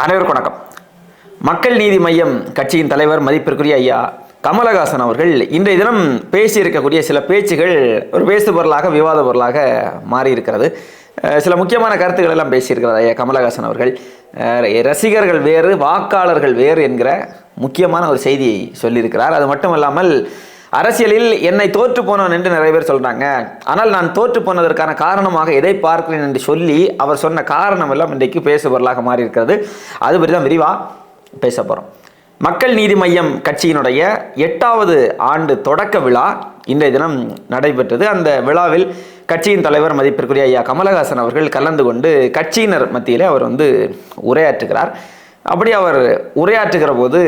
அனைவருக்கும் வணக்கம். மக்கள் நீதி மையம் கட்சியின் தலைவர் மதிப்பிற்குரிய ஐயா கமலஹாசன் அவர்கள் இன்றைய தினம் பேசியிருக்கக்கூடிய சில பேச்சுகள் ஒரு பேசு பொருளாக விவாத பொருளாக மாறியிருக்கிறது. சில முக்கியமான கருத்துக்கள் எல்லாம் பேசியிருக்கிறார் ஐயா கமலஹாசன் அவர்கள். ரசிகர்கள் வேறு வாக்காளர்கள் வேறு என்கிற முக்கியமான ஒரு செய்தியை சொல்லியிருக்கிறார். அது மட்டும் இல்லாமல் அரசியலில் என்னை தோற்று போனவன் என்று நிறைய பேர் சொல்றாங்க. ஆனால் நான் தோற்று போனதற்கான காரணமாக எதை பார்க்கிறேன் என்று சொல்லி அவர் சொன்ன காரணம் எல்லாம் இன்றைக்கு பேசுபொருளாக மாறி இருக்கிறது அது பற்றி தான் விரிவா பேச போறோம். மக்கள் நீதி மையம் கட்சியினுடைய எட்டாவது ஆண்டு தொடக்க விழா இன்றைய தினம் நடைபெற்றது. அந்த விழாவில் கட்சியின் தலைவர் மதிப்பிற்குரிய ஐயா கமலஹாசன் அவர்கள் கலந்து கொண்டு கட்சியினர் மத்தியிலே அவர் வந்து உரையாற்றுகிறார். அப்படி அவர் உரையாற்றுகிற போது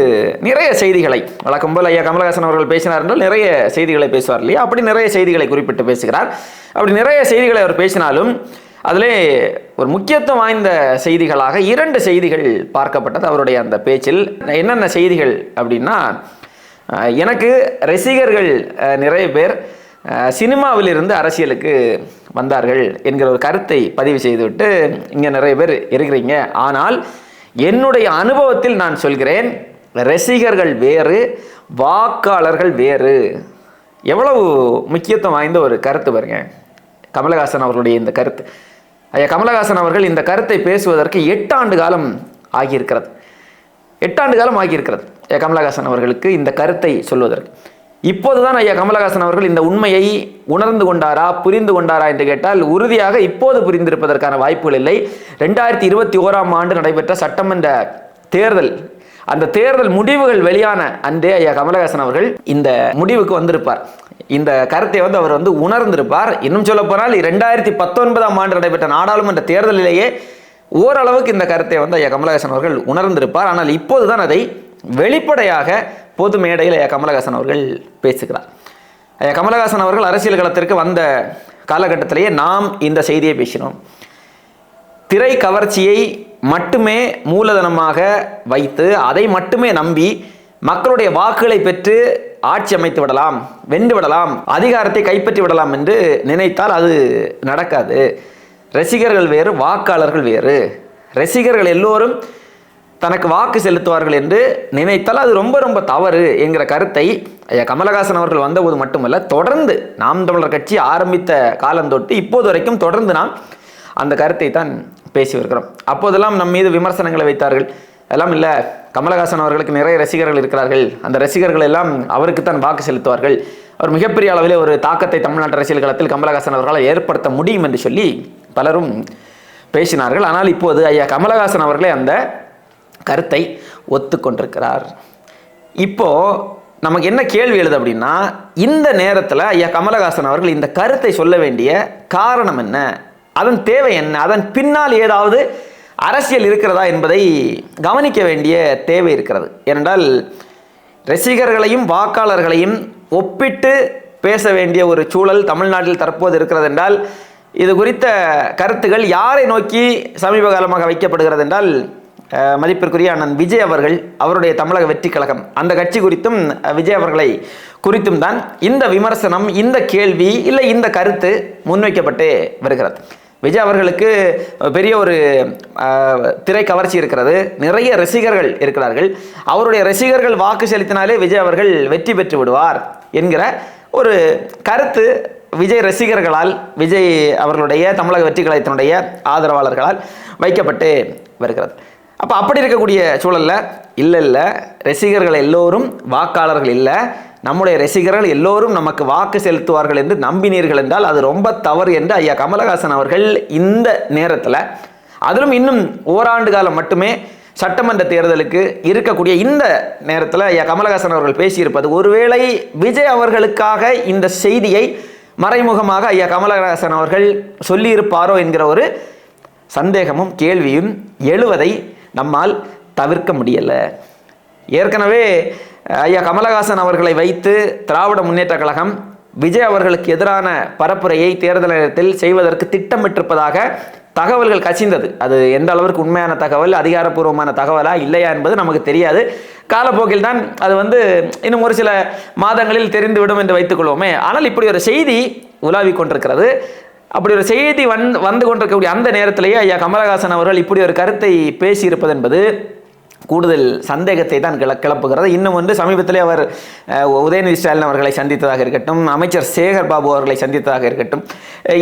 நிறைய செய்திகளை வழக்கம் போல் ஐயா கமலஹாசன் அவர்கள் பேசினார் என்றால் நிறைய செய்திகளை பேசுவார் இல்லையா? அப்படி நிறைய செய்திகளை குறிப்பிட்டு பேசுகிறார். அப்படி நிறைய செய்திகளை அவர் பேசினாலும் அதிலே ஒரு முக்கியத்துவம் வாய்ந்த செய்திகளாக இரண்டு செய்திகள் பார்க்கப்பட்டது அவருடைய அந்த பேச்சில். என்னென்ன செய்திகள் அப்படின்னா எனக்கு ரசிகர்கள் நிறைய பேர் சினிமாவிலிருந்து அரசியலுக்கு வந்தார்கள் என்கிற ஒரு கருத்தை பதிவு செய்துவிட்டு இங்கே நிறைய பேர் இருக்கிறீங்க. ஆனால் என்னுடைய அனுபவத்தில் நான் சொல்கிறேன் ரசிகர்கள் வேறு வாக்காளர்கள் வேறு. எவ்வளவு முக்கியத்துவம் வாய்ந்த ஒரு கருத்து பாருங்க. கமலஹாசன் அவர்களுடைய இந்த கருத்து. ஐயா கமலஹாசன் அவர்கள் இந்த கருத்தை பேசுவதற்கு எட்டு ஆண்டு காலம் ஆகியிருக்கிறது. எட்டாண்டு காலம் ஆகியிருக்கிறது. ஐயா கமலஹாசன் அவர்களுக்கு இந்த கருத்தை சொல்வதற்கு. இப்போதுதான் ஐயா கமலஹாசன் அவர்கள் இந்த உண்மையை உணர்ந்து கொண்டாரா புரிந்து கொண்டாரா என்று கேட்டால் உறுதியாக இப்போது புரிந்திருப்பதற்கான வாய்ப்புகள் இல்லை. ரெண்டாயிரத்தி இருபத்தி ஓராம் ஆண்டு நடைபெற்ற சட்டமன்ற தேர்தல் அந்த தேர்தல் முடிவுகள் வெளியான அன்றே ஐயா கமலஹாசன் அவர்கள் இந்த முடிவுக்கு வந்திருப்பார். இந்த கருத்தை வந்து அவர் வந்து உணர்ந்திருப்பார். இன்னும் சொல்ல போனால் ரெண்டாயிரத்தி பத்தொன்பதாம் ஆண்டு நடைபெற்ற நாடாளுமன்ற தேர்தலிலேயே ஓரளவுக்கு இந்த கருத்தை வந்து ஐயா கமலஹாசன் அவர்கள் உணர்ந்திருப்பார். ஆனால் இப்போதுதான் அதை வெளிப்படையாக பொது மேடையில் ஐயா கமலஹாசன் அவர்கள் பேசுகிறார். ஐயா கமலஹாசன் அவர்கள் அரசியல் களத்திற்கு வந்த காலகட்டத்திலேயே நாம் இந்த செய்தியை பேசினோம். திரை கவர்ச்சியை மட்டுமே மூலதனமாக வைத்து அதை மட்டுமே நம்பி மக்களுடைய வாக்குகளை பெற்று ஆட்சி அமைத்து விடலாம் வென்று விடலாம் அதிகாரத்தை கைப்பற்றி விடலாம் என்று நினைத்தால் அது நடக்காது. ரசிகர்கள் வேறு வாக்காளர்கள் வேறு. ரசிகர்கள் எல்லோரும் தனக்கு வாக்கு செலுத்துவார்கள் என்று நினைத்தால் அது ரொம்ப ரொம்ப தவறு என்கிற கருத்தை ஐயா கமலஹாசன் அவர்கள் வந்தபோது மட்டுமல்ல தொடர்ந்து நாம் தமிழர் கட்சி ஆரம்பித்த காலம் தொட்டு இப்போது வரைக்கும் தொடர்ந்து நாம் அந்த கருத்தை தான் பேசி வருகிறோம் அப்போதெல்லாம் நம் மீது விமர்சனங்களை வைத்தார்கள். அதெல்லாம் இல்லை கமலஹாசன் அவர்களுக்கு நிறைய ரசிகர்கள் இருக்கிறார்கள். அந்த ரசிகர்கள் எல்லாம் அவருக்கு தான் வாக்கு செலுத்துவார்கள். அவர் மிகப்பெரிய அளவிலே ஒரு தாக்கத்தை தமிழ்நாட்டு அரசியல் களத்தில் கமலஹாசன் அவர்களால் ஏற்படுத்த முடியும் என்று சொல்லி பலரும் பேசினார்கள். ஆனால் இப்போது ஐயா கமலஹாசன் அவர்களே அந்த கருத்தை ஒத்துக்கொண்டிருக்கிறார். இப்போ நமக்கு என்ன கேள்வி எழுது அப்படின்னா இந்த நேரத்தில் ஐயா கமலஹாசன் அவர்கள் இந்த கருத்தை சொல்ல வேண்டிய காரணம் என்ன? அதன் தேவை என்ன? அதன் பின்னால் ஏதாவது அரசியல் இருக்கிறதா என்பதை கவனிக்க வேண்டிய தேவை இருக்கிறது. ஏனென்றால் ரசிகர்களையும் வாக்காளர்களையும் ஒப்பிட்டு பேச வேண்டிய ஒரு சூழல் தமிழ்நாட்டில் தற்போது இருக்கிறது என்றால் இது குறித்த கருத்துகள் யாரை நோக்கி சமீப காலமாக வைக்கப்படுகிறது என்றால் மதிப்பிற்குரிய அண்ணன் விஜய் அவர்கள் அவருடைய தமிழக வெற்றி கழகம். அந்த கட்சி குறித்தும் விஜய் அவர்களை குறித்தும் தான் இந்த விமர்சனம் இந்த கேள்வி இல்லை இந்த கருத்து முன்வைக்கப்பட்டு வருகிறது. விஜய் அவர்களுக்கு பெரிய ஒரு திரை கவர்ச்சி இருக்கிறது. நிறைய ரசிகர்கள் இருக்கிறார்கள். அவருடைய ரசிகர்கள் வாக்கு செலுத்தினாலே விஜய் அவர்கள் வெற்றி பெற்று விடுவார் என்கிற ஒரு கருத்து விஜய் ரசிகர்களால் விஜய் அவர்களுடைய தமிழக வெற்றி கழகத்தினுடைய ஆதரவாளர்களால் வைக்கப்பட்டு வருகிறது. அப்போ அப்படி இருக்கக்கூடிய சூழல்ல இல்லை இல்லை. ரசிகர்கள் எல்லோரும் வாக்காளர்கள் இல்லை. நம்முடைய ரசிகர்கள் எல்லோரும் நமக்கு வாக்கு செலுத்துவார்கள் என்று நம்பினீர்கள் என்றால் அது ரொம்ப தவறு என்று ஐயா கமலஹாசன் அவர்கள் இந்த நேரத்தில் அதிலும் இன்னும் ஓராண்டு காலம் மட்டுமே சட்டமன்ற தேர்தலுக்கு இருக்கக்கூடிய இந்த நேரத்தில் ஐயா கமலஹாசன் அவர்கள் பேசியிருப்பது ஒருவேளை விஜய் அவர்களுக்காக இந்த செய்தியை மறைமுகமாக ஐயா கமலஹாசன் அவர்கள் சொல்லியிருப்பாரோ என்கிற ஒரு சந்தேகமும் கேள்வியும் எழுவதை நம்மால் தவிர்க்க முடியலை. ஏற்கனவே ஐயா கமலஹாசன் அவர்களை வைத்து திராவிட முன்னேற்ற கழகம் விஜய் அவர்களுக்கு எதிரான பரப்புரையை தேர்தல் நேரத்தில் செய்வதற்கு திட்டமிட்டிருப்பதாக தகவல்கள் கசிந்தது. அது எந்த அளவிற்கு உண்மையான தகவல் அதிகாரப்பூர்வமான தகவலா இல்லையா என்பது நமக்கு தெரியாது. காலப்போக்கில் தான் அது வந்து இன்னும் ஒரு சில மாதங்களில் தெரிந்துவிடும் என்று வைத்துக்கொள்வோமே. ஆனால் இப்படி ஒரு செய்தி உலாவிக் கொண்டிருக்கிறது. அப்படி ஒரு செய்தி வந் வந்து கொண்டிருக்கக்கூடிய அந்த நேரத்திலேயே ஐயா கமலஹாசன் அவர்கள் இப்படி ஒரு கருத்தை பேசியிருப்பது என்பது கூடுதல் சந்தேகத்தை தான் கிள கிளப்புகிறது. இன்னும் வந்து சமீபத்திலே அவர் உதயநிதி ஸ்டாலின் அவர்களை சந்தித்ததாக இருக்கட்டும் அமைச்சர் சேகர் பாபு அவர்களை சந்தித்ததாக இருக்கட்டும்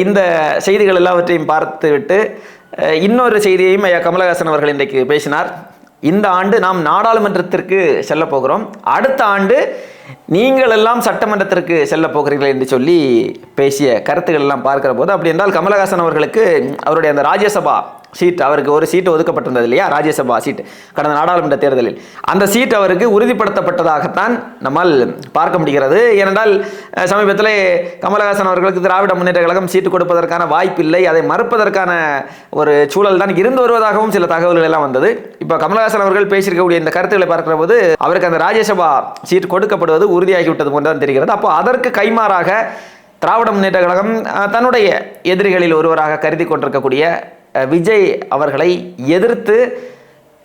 இந்த செய்திகள் எல்லாவற்றையும் பார்த்துவிட்டு இன்னொரு செய்தியையும் ஐயா கமலஹாசன் அவர்கள் இன்றைக்கு பேசினார். இந்த ஆண்டு நாம் நாடாளுமன்றத்திற்கு செல்ல போகிறோம். அடுத்த ஆண்டு நீங்கள் எல்லாம் சட்டமன்றத்திற்கு செல்ல போகிறீர்கள் என்று சொல்லி பேசிய கருத்துக்கள் எல்லாம் பார்க்கிற போது அப்படி என்றால் கமலஹாசன் அவர்களுக்கு அவருடைய அந்த ராஜ்யசபா சீட் அவருக்கு ஒரு சீட்டு ஒதுக்கப்பட்டிருந்தது இல்லையா? ராஜ்யசபா சீட் கடந்த நாடாளுமன்ற தேர்தலில். அந்த சீட் அவருக்கு உறுதிப்படுத்தப்பட்டதாகத்தான் நம்மால் பார்க்க முடிகிறது. ஏனென்றால் சமீபத்தில் கமலஹாசன் அவர்களுக்கு திராவிட முன்னேற்ற கழகம் சீட்டு கொடுப்பதற்கான வாய்ப்பில்லை. அதை மறுப்பதற்கான ஒரு சூழல் தான் இருந்து வருவதாகவும் சில தகவல்கள் எல்லாம் வந்தது. இப்போ கமலஹாசன் அவர்கள் பேசியிருக்கக்கூடிய இந்த கருத்துக்களை பார்க்கிற போது அவருக்கு அந்த ராஜ்யசபா சீட் கொடுக்கப்படுவது உறுதியாகிவிட்டது போன்றுதான் தெரிகிறது. அப்போ அதற்கு கைமாறாக திராவிட முன்னேற்ற கழகம் தன்னுடைய எதிரிகளில் ஒருவராக கருதி கொண்டிருக்கக்கூடிய விஜய் அவர்களை எதிர்த்து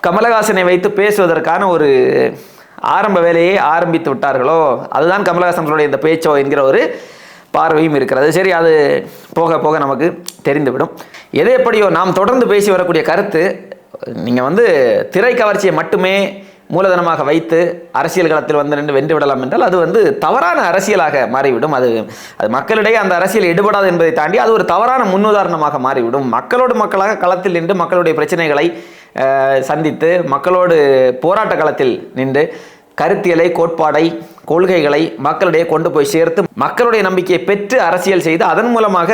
கமலஹாசனை வைத்து பேசுவதற்கான ஒரு ஆரம்ப வேலையை ஆரம்பித்து விட்டார்களோ அதுதான் கமலஹாசன் இந்த பேச்சோ என்கிற ஒரு பார்வையும் இருக்கிறது. சரி அது போக போக நமக்கு தெரிந்துவிடும். எது எப்படியோ நாம் தொடர்ந்து பேசி வரக்கூடிய கருத்து நீங்கள் வந்து திரை கவர்ச்சியை மட்டுமே மூலதனமாக வைத்து அரசியல் களத்தில் வந்து நின்று வென்று விடலாம் என்றால் அது வந்து தவறான அரசியலாக மாறிவிடும். அது அது மக்களிடையே அந்த அரசியல் எடுபடாது என்பதை தாண்டி அது ஒரு தவறான முன்னுதாரணமாக மாறிவிடும். மக்களோடு மக்களாக களத்தில் நின்று மக்களுடைய பிரச்சனைகளை சந்தித்து மக்களோடு போராட்ட களத்தில் நின்று கருத்தியலை கோட்பாடை கொள்கைகளை மக்களிடையே கொண்டு போய் சேர்த்து மக்களுடைய நம்பிக்கையை பெற்று அரசியல் செய்து அதன் மூலமாக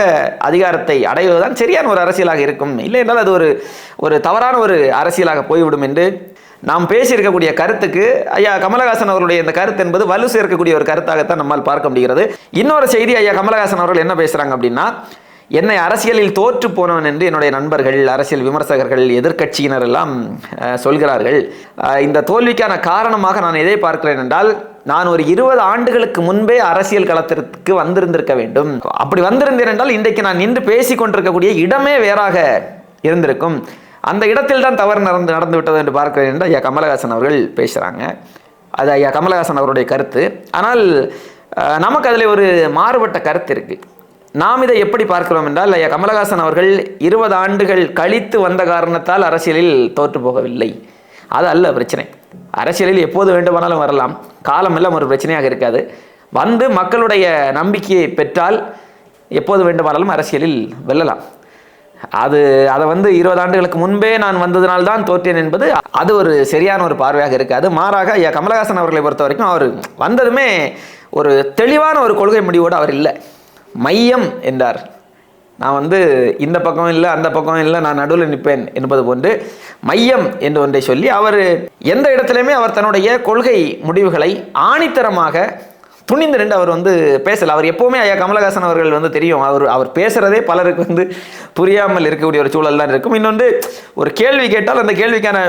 அதிகாரத்தை அடைவதுதான் சரியான ஒரு அரசியலாக இருக்கும். இல்லை என்றால் அது ஒரு ஒரு தவறான ஒரு அரசியலாக போய்விடும் என்று நாம் பேசியிருக்கக்கூடிய கருத்துக்கு ஐயா கமலஹாசன் அவருடைய இந்த கருத்து என்பது வலு சேர்க்கக்கூடிய ஒரு கருத்தாகத்தான் நம்மால் பார்க்க முடிகிறது. இன்னொரு செய்தி ஐயா கமலஹாசன் அவர்கள் என்ன பேசுறாங்க அப்படின்னா என்னை அரசியலில் தோற்று போனவன் என்று என்னுடைய நண்பர்கள் அரசியல் விமர்சகர்கள் எதிர்கட்சியினர் எல்லாம் சொல்கிறார்கள். இந்த தோல்விக்கான காரணமாக நான் எதை பார்க்கிறேன் என்றால் நான் ஒரு இருபது ஆண்டுகளுக்கு முன்பே அரசியல் களத்திற்கு வந்திருந்திருக்க வேண்டும். அப்படி வந்திருந்தேன் என்றால் இன்றைக்கு நான் நின்று பேசிக் கொண்டிருக்கக்கூடிய இடமே வேறாக இருந்திருக்கும். அந்த இடத்தில் தான் தவறு நடந்து நடந்து விட்டது என்று பார்க்கிறேன் என்று ஐயா கமலஹாசன் அவர்கள் பேசுகிறாங்க அது ஐயா கமலஹாசன் அவருடைய கருத்து. ஆனால் நமக்கு அதில் ஒரு மாறுபட்ட கருத்து இருக்குது நாம் இதை எப்படி பார்க்கிறோம் என்றால் ஐயா கமலஹாசன் அவர்கள் இருபது ஆண்டுகள் கழித்து வந்த காரணத்தால் அரசியலில் தோற்று போகவில்லை. அது அல்ல பிரச்சனை. அரசியலில் எப்போது வேண்டுமானாலும் வரலாம். காலம் எல்லாம் ஒரு பிரச்சனையாக இருக்காது. வந்து மக்களுடைய நம்பிக்கையை பெற்றால் எப்போது வேண்டுமானாலும் அரசியலில் வெல்லலாம். அது அதை வந்து இருபது ஆண்டுகளுக்கு முன்பே நான் வந்ததுனால் தான் தோற்றேன் என்பது அது ஒரு சரியான ஒரு பார்வையாக இருக்காது மாறாக ஐயா கமலஹாசன் அவர்களை பொறுத்த வரைக்கும் அவர் வந்ததுமே ஒரு தெளிவான ஒரு கொள்கை முடிவோடு அவர் இல்லை. மையம் என்றார். நான் வந்து இந்த பக்கம் இல்லை அந்த பக்கம் இல்லை நான் நடுவில் நிற்பேன் என்பது போன்று மையம் என்று ஒன்றை சொல்லி அவர் எந்த இடத்துலையுமே அவர் தன்னுடைய கொள்கை முடிவுகளை ஆணித்தரமாக துணிந்து ரெண்டு அவர் வந்து பேசல. அவர் எப்போவுமே ஐயா கமலஹாசன் அவர்கள் வந்து தெரியும். அவர் அவர் பேசுறதே பலருக்கு வந்து புரியாமல் இருக்கக்கூடிய ஒரு சூழல் தான் இருக்கும். இன்னொன்று ஒரு கேள்வி கேட்டால் அந்த கேள்விக்கான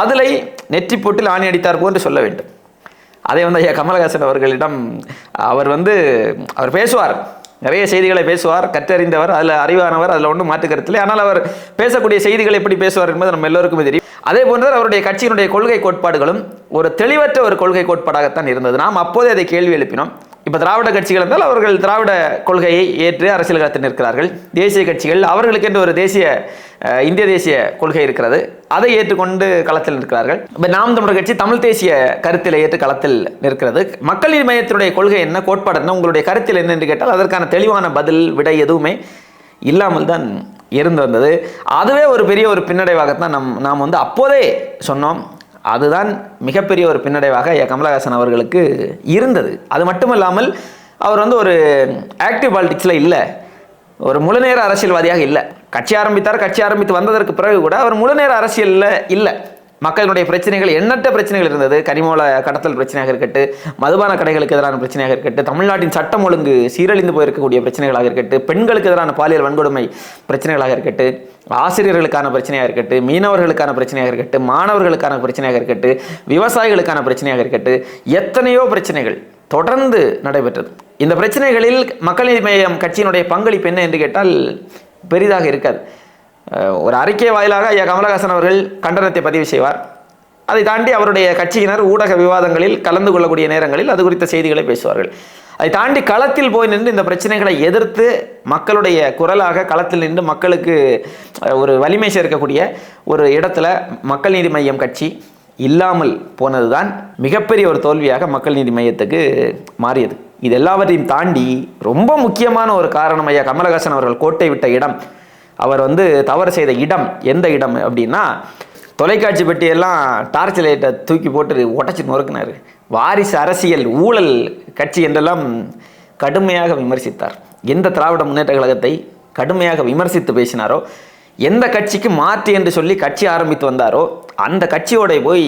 பதிலை நெற்றி போட்டில் ஆணி அடித்தார் போன்று சொல்ல வேண்டும். அதே வந்து ஐயா கமலஹாசன் அவர்களிடம் அவர் வந்து அவர் பேசுவார். நிறைய செய்திகளை பேசுவார் கற்றறிந்தவர் அதில் அறிவானவர் அதில் ஒன்றும் மாற்றுக்கருத்தில் ஆனால் அவர் பேசக்கூடிய செய்திகள் எப்படி பேசுவார் என்பது நம்ம எல்லோருக்குமே தெரியும். அதே போன்று அவருடைய கட்சியினுடைய கொள்கை கோட்பாடுகளும் ஒரு தெளிவற்ற ஒரு கொள்கை கோட்பாடாகத்தான் இருந்தது. நாம் அப்போதே அதை கேள்வி எழுப்பினோம். இப்போ திராவிட கட்சிகள் இருந்தால் அவர்கள் திராவிட கொள்கையை ஏற்று அரசியல் களத்தில் நிற்கிறார்கள். தேசிய கட்சிகள் அவர்களுக்கென்று ஒரு தேசிய இந்திய தேசிய கொள்கை இருக்கிறது. அதை ஏற்றுக்கொண்டு களத்தில் நிற்கிறார்கள். இப்போ நாம் தமிழர் கட்சி தமிழ் தேசிய கருத்தில் ஏற்று களத்தில் நிற்கிறது. மக்கள் மையத்தினுடைய கொள்கை என்ன கோட்பாடு என்ன உங்களுடைய கருத்தில் என்ன என்று கேட்டால் அதற்கான தெளிவான பதில் விடை எதுவுமே இல்லாமல் தான் இருந்து வந்தது. அதுவே ஒரு பெரிய ஒரு பின்னடைவாகத்தான் நம் நாம் வந்து அப்போதே சொன்னோம். அதுதான் மிகப்பெரிய ஒரு பின்னடைவாக கமலஹாசன் அவர்களுக்கு இருந்தது. அது மட்டுமல்லாமல் அவர் வந்து ஒரு ஆக்டிவ் பாலிடிக்ஸில் இல்லை. ஒரு முழுநேர அரசியல்வாதியாக இல்லை. கட்சி ஆரம்பித்தார் கட்சி ஆரம்பித்து வந்ததற்கு பிறகு கூட அவர் முழுநேர அரசியலில் இல்லை. மக்களுடைய பிரச்சனைகள் எண்ணற்ற பிரச்சனைகள் இருந்தது. கனிமூல கடத்தல் பிரச்சனையாக இருக்கட்டும் மதுபான கடைகளுக்கு எதிரான பிரச்சனையாக இருக்கட்டும் தமிழ்நாட்டின் சட்டம் ஒழுங்கு சீரழிந்து போயிருக்கக்கூடிய பிரச்சனைகளாக இருக்கட்டும் பெண்களுக்கு எதிரான பாலியல் வன்கொடுமை பிரச்சனைகளாக இருக்கட்டும் ஆசிரியர்களுக்கான பிரச்சனையாக இருக்கட்டும் மீனவர்களுக்கான பிரச்சனையாக இருக்கட்டும் மாணவர்களுக்கான பிரச்சனையாக இருக்கட்டும் விவசாயிகளுக்கான பிரச்சனையாக இருக்கட்டும் எத்தனையோ பிரச்சனைகள் தொடர்ந்து நடைபெற்றது. இந்த பிரச்சனைகளில் மக்கள் நீதி கட்சியினுடைய பங்களிப்பு என்ன என்று கேட்டால் பெரிதாக இருக்காது. ஒரு அறிக்கை வாயிலாக ஐயா கமலஹாசன் அவர்கள் கண்டனத்தை பதிவு செய்வார். அதை தாண்டி அவருடைய கட்சியினர் ஊடக விவாதங்களில் கலந்து கொள்ளக்கூடிய நேரங்களில் அது குறித்த செய்திகளை பேசுவார்கள். அதை தாண்டி களத்தில் போய் நின்று இந்த பிரச்சனைகளை எதிர்த்து மக்களுடைய குரலாக களத்தில் நின்று மக்களுக்கு ஒரு வலிமை சேர்க்கக்கூடிய ஒரு இடத்துல மக்கள் நீதி மையம் கட்சி இல்லாமல் போனதுதான் மிகப்பெரிய ஒரு தோல்வியாக மக்கள் நீதி மையத்துக்கு மாறியது. இது எல்லாவற்றையும் தாண்டி ரொம்ப முக்கியமான ஒரு காரணம் ஐயா கமலஹாசன் அவர்கள் கோட்டை விட்ட இடம். அவர் வந்து தவறு செய்த இடம் எந்த இடம் அப்படின்னா தொலைக்காட்சி பெட்டியெல்லாம் டார்ச் லைட்டை தூக்கி போட்டு உடச்சி நொறுக்கினார். வாரிசு அரசியல் ஊழல் கட்சி என்றெல்லாம் கடுமையாக விமர்சித்தார். எந்த திராவிட முன்னேற்ற கழகத்தை கடுமையாக விமர்சித்து பேசினாரோ எந்த கட்சிக்கு மாற்று என்று சொல்லி கட்சி ஆரம்பித்து வந்தாரோ அந்த கட்சியோட போய்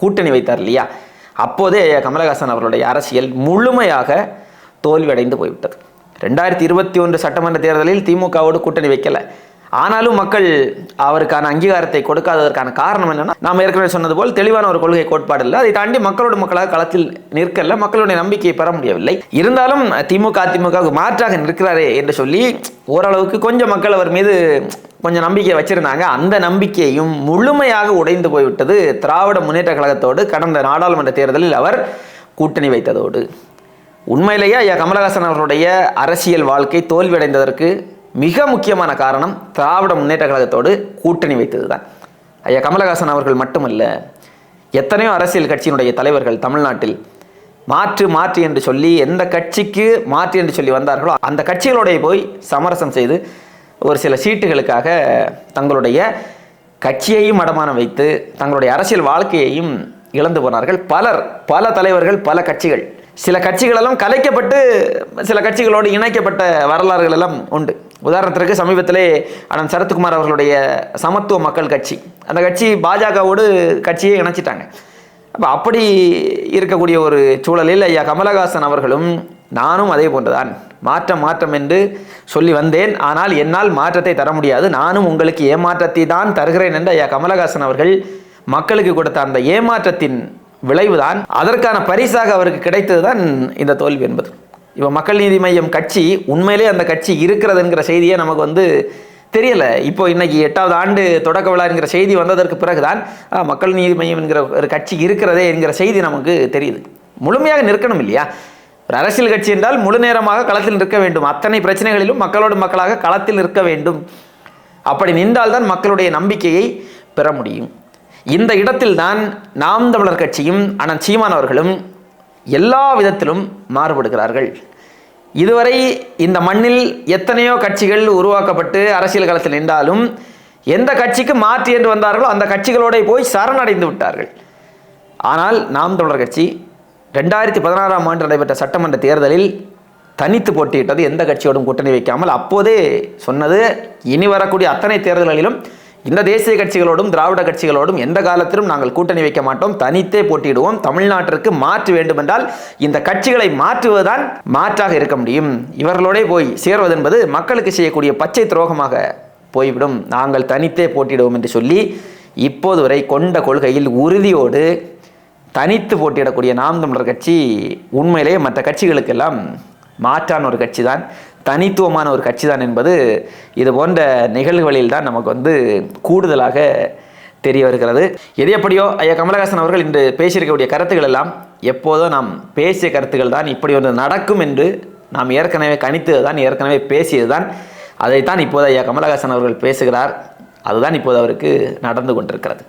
கூட்டணி வைத்தார் இல்லையா? அப்போதே கமலஹாசன் அவர்களுடைய அரசியல் முழுமையாக தோல்வியடைந்து போய்விட்டது. ரெண்டாயிரத்தி இருபத்தி ஒன்று சட்டமன்ற தேர்தலில் திமுகவோடு கூட்டணி வைக்கல. ஆனாலும் மக்கள் அவருக்கான அங்கீகாரத்தை கொடுக்காததற்கான காரணம் என்னன்னா நாம் ஏற்கனவே சொன்னது போல் தெளிவான ஒரு கொள்கை கோட்பாடு இல்லை. அதை தாண்டி மக்களோட மக்களாக களத்தில் நிற்கல மக்களுடைய நம்பிக்கையை பெற முடியவில்லை. இருந்தாலும் திமுக அதிமுகவுக்கு மாற்றாக நிற்கிறாரே என்று சொல்லி ஓரளவுக்கு கொஞ்சம் மக்கள் அவர் மீது கொஞ்சம் நம்பிக்கை வச்சிருந்தாங்க. அந்த நம்பிக்கையும் முழுமையாக உடைந்து போய்விட்டது திராவிட முன்னேற்ற கழகத்தோடு கடந்த நாடாளுமன்ற தேர்தலில் அவர் கூட்டணி வைத்ததோடு. உண்மையிலேயே ஐயா கமலஹாசன் அவர்களுடைய அரசியல் வாழ்க்கை தோல்வியடைந்ததற்கு மிக முக்கியமான காரணம் திராவிட முன்னேற்ற கழகத்தோடு கூட்டணி வைத்தது தான் ஐயா கமலஹாசன் அவர்கள் மட்டுமல்ல எத்தனையோ அரசியல் கட்சியினுடைய தலைவர்கள் தமிழ்நாட்டில் மாற்று மாற்று என்று சொல்லி எந்த கட்சிக்கு மாற்று என்று சொல்லி வந்தார்களோ அந்த கட்சிகளோடைய போய் சமரசம் செய்து ஒரு சில சீட்டுகளுக்காக தங்களுடைய கட்சியையும் அடமானம் வைத்து தங்களுடைய அரசியல் வாழ்க்கையையும் இழந்து போனார்கள். பலர் பல தலைவர்கள் பல கட்சிகள். சில கட்சிகளெல்லாம் கலைக்கப்பட்டு சில கட்சிகளோடு இணைக்கப்பட்ட வரலாறுகள் எல்லாம் உண்டு. உதாரணத்திற்கு சமீபத்திலே அண்ணன் சரத்குமார் அவர்களுடைய சமத்துவ மக்கள் கட்சி. அந்த கட்சி பாஜகவோடு கட்சியை இணைச்சிட்டாங்க. அப்போ அப்படி இருக்கக்கூடிய ஒரு சூழலில் ஐயா கமலஹாசன் அவர்களும் நானும் அதே போன்றுதான். மாற்றம் மாற்றம் என்று சொல்லி வந்தேன். ஆனால் என்னால் மாற்றத்தை தர முடியாது. நானும் உங்களுக்கு ஏமாற்றத்தை தான் தருகிறேன் என்று ஐயா கமலஹாசன் அவர்கள் மக்களுக்கு கொடுத்த அந்த ஏமாற்றத்தின் விளைவுதான். அதற்கான பரிசாக அவருக்கு கிடைத்தது தான் இந்த தோல்வி என்பது. இப்போ மக்கள் நீதி மையம் கட்சி உண்மையிலே அந்த கட்சி இருக்கிறதுங்கிற செய்தியை நமக்கு வந்து தெரியல. இப்போ இன்னைக்கு எட்டாவது ஆண்டு தொடக்க விழா என்கிற செய்தி வந்ததற்கு பிறகுதான் மக்கள் நீதி மையம் என்கிற ஒரு கட்சி இருக்கிறதே என்கிற செய்தி நமக்கு தெரியுது. முழுமையாக நிற்கணும் இல்லையா? ஒரு அரசியல் கட்சி என்றால் முழு நேரமாக களத்தில் நிற்க வேண்டும். அத்தனை பிரச்சனைகளிலும் மக்களோடு மக்களாக களத்தில் நிற்க வேண்டும். அப்படி நின்றால்தான் மக்களுடைய நம்பிக்கையை பெற முடியும். இந்த இடத்தில்தான் நாம் தமிழர் கட்சியும் அண்ணன் சீமான் அவர்களும் எல்லா விதத்திலும் மாறுபடுகிறார்கள். இதுவரை இந்த மண்ணில் எத்தனையோ கட்சிகள் உருவாக்கப்பட்டு அரசியல் களத்தில் நின்றாலும் எந்த கட்சிக்கு மாற்று என்று வந்தார்களோ அந்த கட்சிகளோட போய் சரணடைந்து விட்டார்கள். ஆனால் நாம் தொடர் கட்சி ரெண்டாயிரத்தி பதினாறாம் ஆண்டு நடைபெற்ற சட்டமன்ற தேர்தலில் தனித்து போட்டியிட்டது எந்த கட்சியோடும் கூட்டணி வைக்காமல் அப்போதே சொன்னது இனி வரக்கூடிய அத்தனை தேர்தல்களிலும் இந்த தேசிய கட்சிகளோடும் திராவிட கட்சிகளோடும் எந்த காலத்திலும் நாங்கள் கூட்டணி வைக்க மாட்டோம். தனித்தே போட்டியிடுவோம். தமிழ்நாட்டிற்கு மாற்று வேண்டுமென்றால் இந்த கட்சிகளை மாற்றுவதுதான் மாற்றாக இருக்க முடியும். இவர்களோடே போய் சேர்வது என்பது மக்களுக்கு செய்யக்கூடிய பச்சை துரோகமாக போய்விடும். நாங்கள் தனித்தே போட்டியிடுவோம் என்று சொல்லி இப்போது வரை கொண்ட கொள்கையில் உறுதியோடு தனித்து போட்டியிடக்கூடிய நாம் தமிழர் கட்சி உண்மையிலேயே மற்ற கட்சிகளுக்கெல்லாம் மாற்றான ஒரு கட்சி தான் தனித்துவமான ஒரு கட்சி தான் என்பது இது போன்ற நிகழ்வுகளில் தான் நமக்கு வந்து கூடுதலாக தெரிய வருகிறது எது எப்படியோ ஐயா கமலஹாசன் அவர்கள் இன்று பேசியிருக்கக்கூடிய கருத்துக்கள் எல்லாம் எப்போதோ நாம் பேசிய கருத்துக்கள் தான் இப்படி ஒன்று நடக்கும் என்று நாம் ஏற்கனவே கணித்தது தான் ஏற்கனவே பேசியது தான் அதைத்தான் இப்போது ஐயா கமலஹாசன் அவர்கள் பேசுகிறார். அதுதான் இப்போது அவருக்கு நடந்து கொண்டிருக்கிறது.